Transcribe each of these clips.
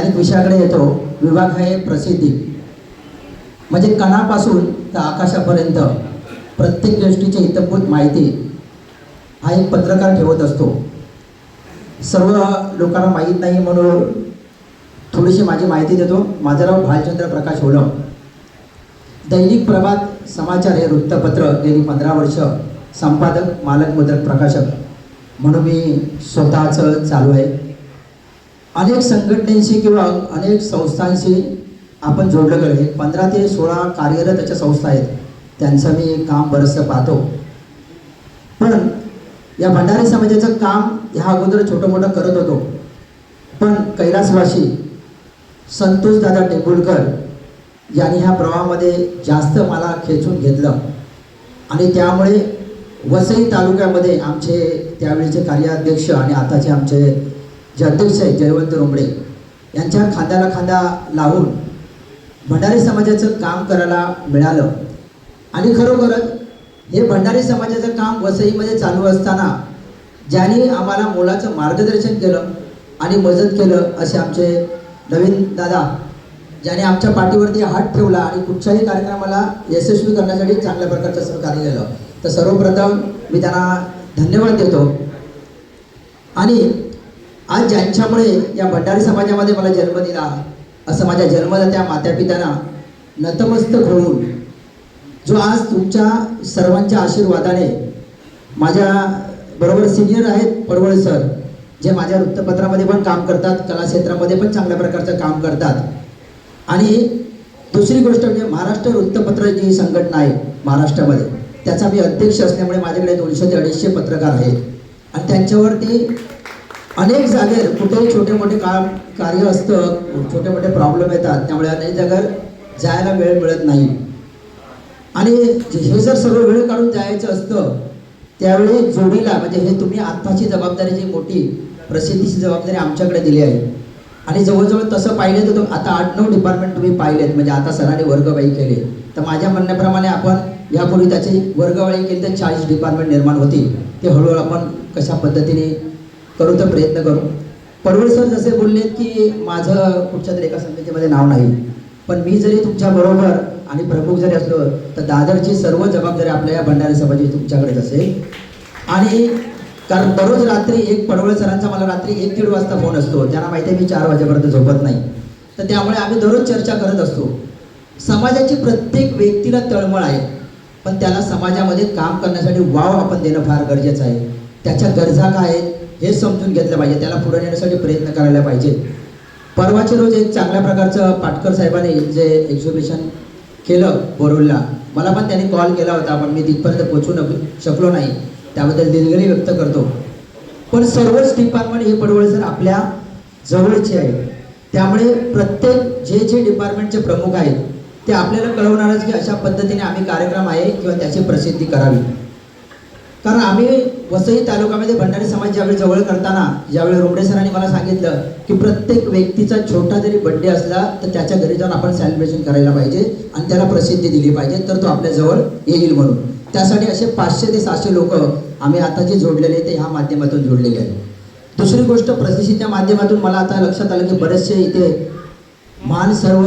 Direct विषयाकडे येतो विभाग आहे प्रसिद्धी. म्हणजे कणापासून तर आकाशापर्यंत प्रत्येक गोष्टीची इतंभूत माहिती हा एक पत्रकार ठेवत असतो. सर्व लोकांना माहीत नाही म्हणून थोडीशी माझी माहिती देतो. माझं नाव भालचंद्र प्रकाश होलम दैनिक प्रभात समाचार हे वृत्तपत्र गेली पंधरा वर्ष संपादक मालक मुद्रक प्रकाशक म्हणून मी स्वतःचं चालू आहे. अनेक संघटनेशी किंवा अनेक संस्थांशी आपण जोडलं गेलं. पंधरा ते सोळा कार्यरत अशा संस्था आहेत. त्यांचं मी काम बरंचसं पाहतो. पण या भंडारी समाजाचं काम ह्या अगोदर छोटं मोठं करत होतो. पण कैलासवासी संतोषदादा टेंबुलकर यांनी ह्या प्रवाहामध्ये जास्त मला खेचून घेतलं. आणि त्यामुळे वसई तालुक्यामध्ये आमचे त्यावेळेचे कार्याध्यक्ष आणि आताचे आमचे जे अध्यक्ष आहेत जयवंत रोंबडे यांच्या खांद्याला खांदा लावून भंडारी समाजाचं काम करायला मिळालं. आणि खरोखरच हे भंडारी समाजाचं काम वसईमध्ये चालू असताना ज्यांनी आम्हाला मोलाचं मार्गदर्शन केलं आणि मदत केलं असे आमचे नवीन दादा ज्याने आमच्या पाठीवरती हात ठेवला आणि कुठच्याही कार्यक्रमाला यशस्वी करण्यासाठी चांगल्या प्रकारचं सहकार्य केलं. तर सर्वप्रथम मी त्यांना धन्यवाद देतो. आणि आज ज्यांच्यामुळे या भंडारी समाजामध्ये मला जन्म दिला असं माझ्या जन्मदात्या मातापित्यांना नतमस्तक होऊन जो आज तुमच्या सर्वांच्या आशीर्वादाने माझ्या बरोबर सिनियर आहेत परवळ सर जे माझ्या वृत्तपत्रामध्ये पण काम करतात कला क्षेत्रामध्ये पण चांगल्या प्रकारचं काम करतात. आणि दुसरी गोष्ट म्हणजे महाराष्ट्र वृत्तपत्र जी संघटना आहे महाराष्ट्रामध्ये. त्याचा मी अध्यक्ष असल्यामुळे माझ्याकडे दोनशे ते अडीचशे पत्रकार आहेत. आणि त्यांच्यावरती अनेक जागेवर कुठेही छोटे मोठे काम कार्य असतं छोटे मोठे प्रॉब्लेम येतात. त्यामुळे अनेक जागेवर जायला वेळ मिळत नाही. आणि हे जर सर्व वेळ काढून जायचं असतं त्यावेळी जोडीला म्हणजे हे तुम्ही आत्ताची जबाबदारी जी मोठी प्रसिद्धीची जबाबदारी आमच्याकडे दिली आहे. आणि जवळजवळ तसं पाहिलं तर आता आठ नऊ डिपार्टमेंट तुम्ही पाहिलेत. म्हणजे आता सरांनी वर्गवाई केली. तर माझ्या म्हणण्याप्रमाणे आपण यापूर्वी त्याची वर्गवाई केली तर चाळीस डिपार्टमेंट निर्माण होती ते हळूहळू आपण कशा पद्धतीने करू तर प्रयत्न करू. पडवळ सर जसे बोलले की माझं कुठच्या तरी एका संस्थेमध्ये नाव नाही पण मी जरी तुमच्या बरोबर आणि प्रमुख जरी असलो तर दादरची सर्व जबाबदारी आपल्या या भंडारी समाजाची तुमच्याकडेच असेल. आणि कारण दररोज रात्री एक पडवळ सरांचा मला रात्री एक दीड वाजता फोन असतो. त्यांना माहिती आहे मी चार वाजेपर्यंत झोपत नाही. तर त्यामुळे आम्ही दररोज चर्चा करत असतो. समाजाची प्रत्येक व्यक्तीला तळमळ आहे पण त्याला समाजामध्ये काम करण्यासाठी वाव आपण देणं फार गरजेचं आहे. त्याच्या गरजा काय आहेत? हे समजून घेतलं पाहिजे. त्याला पुढे नेण्यासाठी प्रयत्न करायला पाहिजे. परवाचे रोज एक चांगल्या प्रकारचं पाटकर साहेबांनी जे एक्झिबिशन केलं बोरुलला मला पण त्यांनी कॉल केला होता पण मी तिथपर्यंत पोहोचू न शकलो नाही. त्याबद्दल दिलगिरी व्यक्त करतो. पण सर्वच डिपार्टमेंट हे पडवळ सर आपल्या जवळचे आहे त्यामुळे प्रत्येक जे जे डिपार्टमेंटचे प्रमुख आहेत ते आपल्याला कळवणारच की अशा पद्धतीने आम्ही कार्यक्रम आहे किंवा त्याची प्रसिद्धी करावी. कारण आम्ही वसई तालुक्यामध्ये भंडारी समाज ज्यावेळी जवळ करताना ज्यावेळी रोमडे सरांनी मला सांगितलं की प्रत्येक व्यक्तीचा छोटा जरी बड्डे असला तर त्याच्या घरी जाऊन आपण सेलिब्रेशन करायला पाहिजे आणि त्याला प्रसिद्धी दिली पाहिजे तर तो आपल्या जवळ येईल म्हणून. त्यासाठी असे पाचशे ते सहाशे लोक आम्ही आता जे जोडलेले ते ह्या माध्यमातून जोडलेले आहेत. दुसरी गोष्ट प्रसिद्धीच्या माध्यमातून मला आता लक्षात आलं की बरेचसे इथे मान सर्व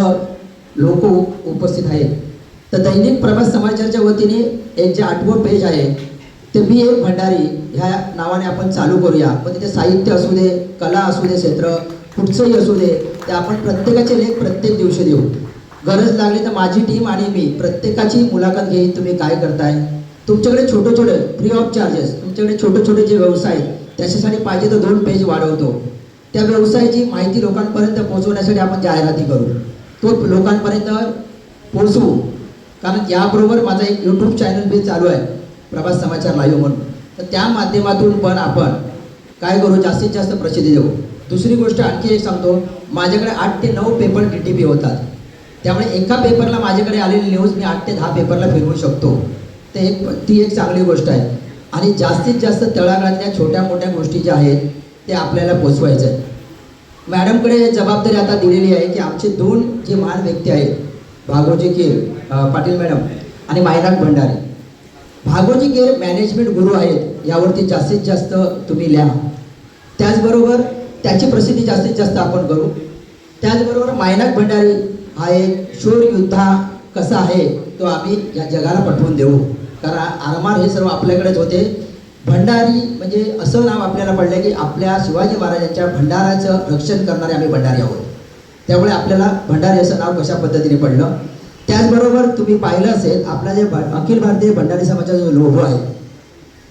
लोक उपस्थित आहेत. तर दैनिक प्रभास समाचारच्या वतीने एक जे आठवं पेज आहे ते मी एक भंडारी ह्या नावाने आपण चालू करूया. मग तिथे साहित्य असू दे कला असू दे क्षेत्र कुठचंही असू दे ते आपण प्रत्येकाचे लेख प्रत्येक दिवशी देऊ. गरज लागली तर माझी टीम आणि मी प्रत्येकाची मुलाखत घेईन. तुम्ही काय करताय? तुमच्याकडे छोटे छोटे फ्री ऑफ चार्जेस तुमच्याकडे छोटे छोटे जे व्यवसाय आहेत त्याच्यासाठी पाहिजे तर दोन पेज वाढवतो. त्या व्यवसायाची माहिती लोकांपर्यंत पोहोचवण्यासाठी आपण जाहिराती करू. तो लोकांपर्यंत पोहोचवू. कारण याबरोबर माझा एक यूट्यूब चॅनल बी चालू आहे. प्रभात समाचार लाईव्ह म्हणून. तर त्या माध्यमातून पण आपण काय करू? जास्तीत जास्त प्रसिद्धी देऊ. दुसरी गोष्ट आणखी एक सांगतो. माझ्याकडे आठ ते नऊ पेपर डी टी पी होतात. त्यामुळे एका पेपरला माझ्याकडे आलेली न्यूज मी आठ ते दहा पेपरला फिरवू शकतो. ते एक ती एक चांगली गोष्ट आहे. आणि जास्तीत जास्त तळागाळातल्या छोट्या मोठ्या गोष्टी ज्या आहेत ते आपल्याला पोचवायचं आहे. मॅडमकडे जबाबदारी आता दिलेली आहे की आमचे दोन जे महान व्यक्ती आहेत भागोजी के पाटील मॅडम आणि मायनाक भंडारे भागोजी केर मॅनेजमेंट गुरु आहेत यावरती जास्तीत जास्त तुम्ही लिहा. त्याचबरोबर त्याची प्रसिद्धी जास्तीत जास्त आपण करू. त्याचबरोबर मायनाक भंडारी हा एक शूर योद्धा कसा आहे तो आम्ही या जगाला पटवून देऊ. कारण आरमार हे सर्व आपल्याकडेच होते. भंडारी म्हणजे असं नाव आपल्याला पडलं की आपल्या शिवाजी महाराजांच्या भंडाराचं रक्षण करणारे आम्ही भंडारी आहोत. त्यामुळे आपल्याला भंडारी असं नाव कशा पद्धतीने पडलं? त्याचबरोबर तुम्ही पाहिलं असेल आपला जे अखिल भारतीय भंडारी समाजाचा जो लोगो आहे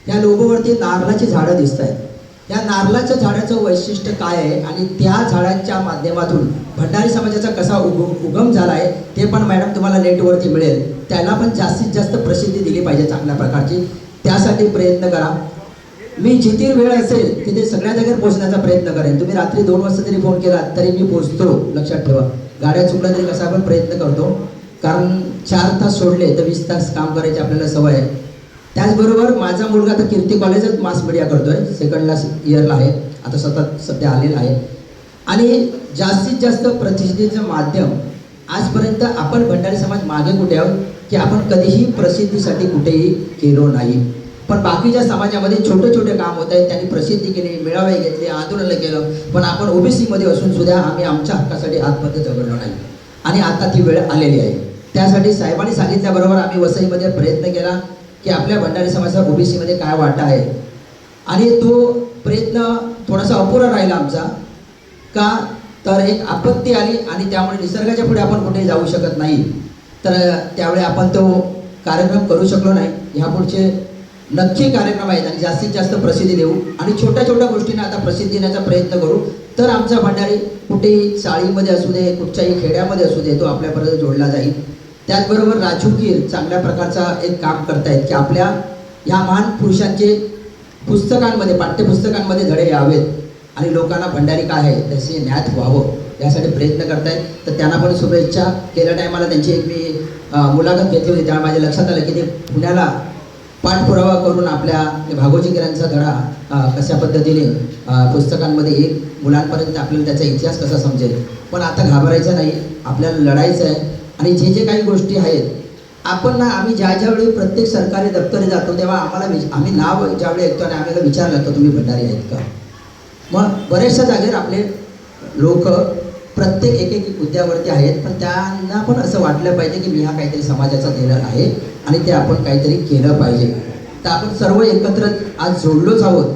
त्या लोगोवरती नारळाची झाडं दिसत आहेत या नारळाच्या झाडाचं वैशिष्ट्य काय आहे आणि त्या झाडांच्या माध्यमातून भंडारी समाजाचा कसा उग उगम झाला आहे ते पण मॅडम तुम्हाला नेटवरती मिळेल. त्याला पण जास्तीत जास्त प्रसिद्धी दिली पाहिजे चांगल्या प्रकारची. त्यासाठी प्रयत्न करा. मी जिथे वेळ असेल तिथे सगळ्या जागेवर पोहोचण्याचा प्रयत्न करेन. तुम्ही रात्री दोन वाजता जरी फोन केला तरी मी पोहोचतो. लक्षात ठेवा. गाड्या चुकल्या तरी कसा आपण प्रयत्न करतो. कारण चार तास सोडले तर वीस तास काम करायची आपल्याला सवय आहे. त्याचबरोबर माझा मुलगा आता कीर्ती कॉलेजच मास मीडिया करतोय. सेकंड सेकंडला इयरला आहे. आता सतत सध्या आलेला आहे. आणि जास्तीत जास्त प्रतिष्ठेचं माध्यम आजपर्यंत आपण भंडारी समाज मागे कुठे आहोत? की आपण कधीही प्रसिद्धीसाठी कुठेही गेलो नाही. पण बाकीच्या समाजामध्ये छोटे छोटे काम होत आहेत. त्यांनी प्रसिद्धी केली मेळावे घेतले आंदोलनं केलं. पण आपण ओबीसीमध्ये असून सुद्धा आम्ही आमच्या हक्कासाठी आतमध्ये झगडलो नाही. आणि आता ती वेळ आलेली आहे. त्यासाठी साहेबांनी सांगितल्याबरोबर आम्ही वसईमध्ये प्रयत्न केला की आपल्या भंडारी समाजाचा ओबीसीमध्ये काय वाटा आहे. आणि तो प्रयत्न थोडासा अपुरा राहिला आमचा. का? तर एक आपत्ती आली आणि त्यामुळे निसर्गाच्या पुढे आपण कुठे जाऊ शकत नाही. तर त्यावेळी आपण तो कार्यक्रम करू शकलो नाही. ह्या पुढचे नक्की कार्यक्रम आहेत आणि जास्तीत जास्त प्रसिद्धी देऊ. आणि छोट्या छोट्या गोष्टींना आता प्रसिद्धी देण्याचा प्रयत्न करू. तर आमचा भंडारी कुठेही चाळीमध्ये असू दे कुठच्याही खेड्यामध्ये असू दे तो आपल्यापर्यंत जोडला जाईल. त्याचबरोबर राजकीय चांगल्या प्रकारचा एक काम करतायत की आपल्या ह्या महान पुरुषांचे पुस्तकांमध्ये पाठ्यपुस्तकांमध्ये धडे यावेत. आणि लोकांना भंडारी काय आहे? त्याचे ज्ञात व्हावं. यासाठी प्रयत्न करतायत. तर त्यांना पण शुभेच्छा. केल्या टायमाला त्यांची एक मी मुलाखत घेतली होती. त्यामुळे माझ्या लक्षात आलं की ते पुण्याला पाठपुरावा करून आपल्या भागोजीकरांचा धडा कशा पद्धतीने पुस्तकांमध्ये एक मुलांपर्यंत आपल्याला त्याचा इतिहास कसा समजेल? पण आता घाबरायचं नाही. आपल्याला लढायचं आहे आणि जे जे काही गोष्टी आहेत आपण ना आम्ही ज्या ज्यावेळी प्रत्येक सरकारी दप्तरी जातो तेव्हा आम्हाला विच आम्ही नाव ज्यावेळी ऐकतो आणि आम्हाला विचारलं तर तुम्ही भंडारी आहेत का? मग बऱ्याचशा जागेवर आपले लोक प्रत्येक एक एक हुद्द्यावरती आहेत पण त्यांना पण असं वाटलं पाहिजे की मी हा काहीतरी समाजाचा देणार आहे आणि ते आपण काहीतरी केलं पाहिजे. तर आपण सर्व एकत्र आज जोडलोच आहोत.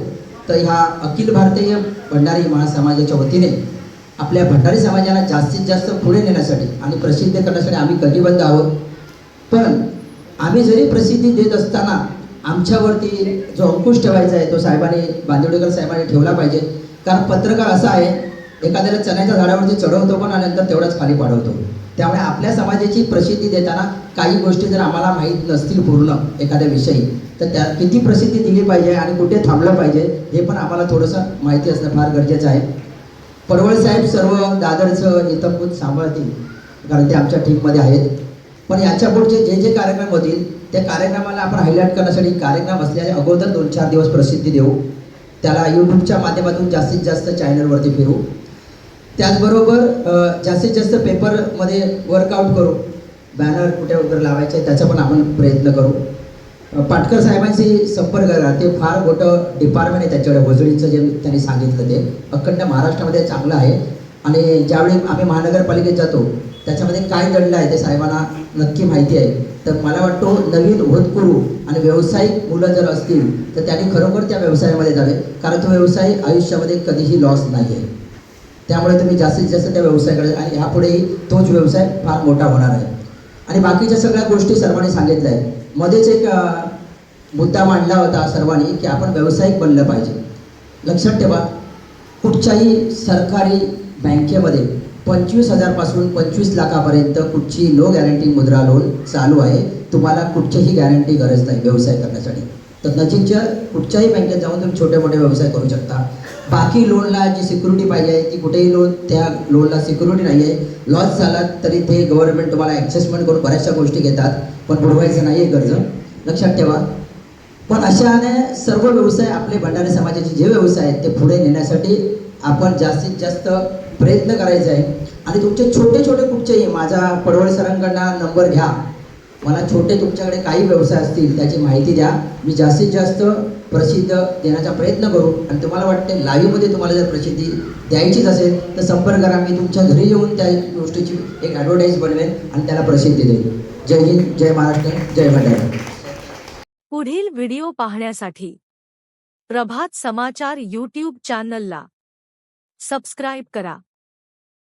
तर ह्या अखिल भारतीय भंडारी महासमाजाच्या वतीने आपल्या भंडारी समाजाला जास्तीत जास्त पुढे नेण्यासाठी आणि प्रसिद्ध करण्यासाठी आम्ही कटिबद्ध आहोत. पण आम्ही जरी प्रसिद्धी देत असताना आमच्यावरती जो अंकुश ठेवायचा आहे तो साहेबांनी बांदिवडेकर साहेबांनी ठेवला पाहिजे. कारण पत्रकार असा आहे एखाद्याला चण्याच्या झाडावरती चढवतो पण आणि नंतर तेवढाच खाली पाडवतो. त्यामुळे आपल्या समाजाची प्रसिद्धी देताना काही गोष्टी जर आम्हाला माहीत नसतील पूर्ण एखाद्या विषयी तर त्या किती प्रसिद्धी दिली पाहिजे आणि कुठे थांबलं पाहिजे हे पण आम्हाला थोडंसं माहिती असणं फार गरजेचं आहे. पडवळ साहेब सर्व दादरचं इतंभूत सांभाळतील कारण ते आमच्या टीममध्ये आहेत. पण याच्या पुढचे जे जे कार्यक्रम होतील त्या कार्यक्रमाला आपण हायलाईट करण्यासाठी कार्यक्रम असल्याने अगोदर दोन चार दिवस प्रसिद्धी देऊ. त्याला यूट्यूबच्या माध्यमातून जास्तीत जास्त चॅनलवरती फिरू. त्याचबरोबर जास्तीत जास्त पेपरमध्ये वर्कआउट करू. बॅनर कुठे वगैरे लावायचे त्याचा पण आपण प्रयत्न करू. पाटकर साहेबांशी संपर्क करा ते फार मोठं डिपार्टमेंट आहे त्याच्याकडे. वजळीचं जे त्यांनी सांगितलं ते. अखंड महाराष्ट्रामध्ये चांगलं आहे. आणि ज्यावेळी आम्ही महानगरपालिकेत जातो त्याच्यामध्ये काय दडलं आहे ते साहेबांना नक्की माहिती आहे. तर मला वाटतो नवीन होतकुरू आणि व्यावसायिक मुलं जर असतील तर त्यांनी खरोखर त्या व्यवसायामध्ये जावे. कारण तो व्यवसाय आयुष्यामध्ये कधीही लॉस नाही आहे. त्यामुळे तुम्ही जास्तीत जास्त त्या व्यवसायाकडे आणि ह्यापुढेही तोच व्यवसाय फार मोठा होणार आहे. आणि बाकीच्या सगळ्या गोष्टी सर्वांनी सांगितल्या आहेत. मध्येच एक मुद्दा मांडला होता सर्वांनी की आपण व्यावसायिक बनलं पाहिजे. लक्षात ठेवा कुठच्याही सरकारी बँकेमध्ये पंचवीस हजारपासून पंचवीस लाखापर्यंत कुठची नो गॅरंटी मुद्रा लोन चालू आहे तुम्हाला कुठचीही गॅरंटी गरज नाही व्यवसाय करण्यासाठी. तर नजीकच्या कुठच्याही बँकेत जाऊन तुम्ही छोटे मोठे व्यवसाय करू शकता. बाकी लोनला जी सिक्युरिटी पाहिजे आहे ती कुठेही लोन त्या लोनला सिक्युरिटी नाही आहे. लॉस झाला तरी ते गव्हर्नमेंट तुम्हाला ॲक्सेसमेंट करून बऱ्याचशा गोष्टी घेतात पण बुडवायचं नाही आहे कर्ज. लक्षात ठेवा. पण अशाने सर्व व्यवसाय आपले भंडारी समाजाचे जे व्यवसाय आहेत ते पुढे नेण्यासाठी आपण जास्तीत जास्त प्रयत्न करायचा आहे. आणि तुमचे छोटे छोटे कुठचेही माझा पडवळ सरांकडनं नंबर घ्या. मला छोटे तुमच्याकडे काही व्यवसाय असतील त्याची माहिती द्या. मी जास्तीत जास्त प्रसिद्ध देण्याचा प्रयत्न करू. आणि तुम्हाला वाटते लाईव्हमध्ये तुम्हाला जर प्रसिद्धी द्यायचीच असेल तर संपर्क करा. मी तुमच्या घरी येऊन त्या गोष्टीची एक ॲडव्हर्टाईज बनवेन आणि त्याला प्रसिद्धी देईन. जय हिंद जय महाराष्ट्र जय भंडारा. पुढील व्हिडिओ पाहण्यासाठी प्रभात समाचार यूट्यूब चॅनलला सबस्क्राईब करा.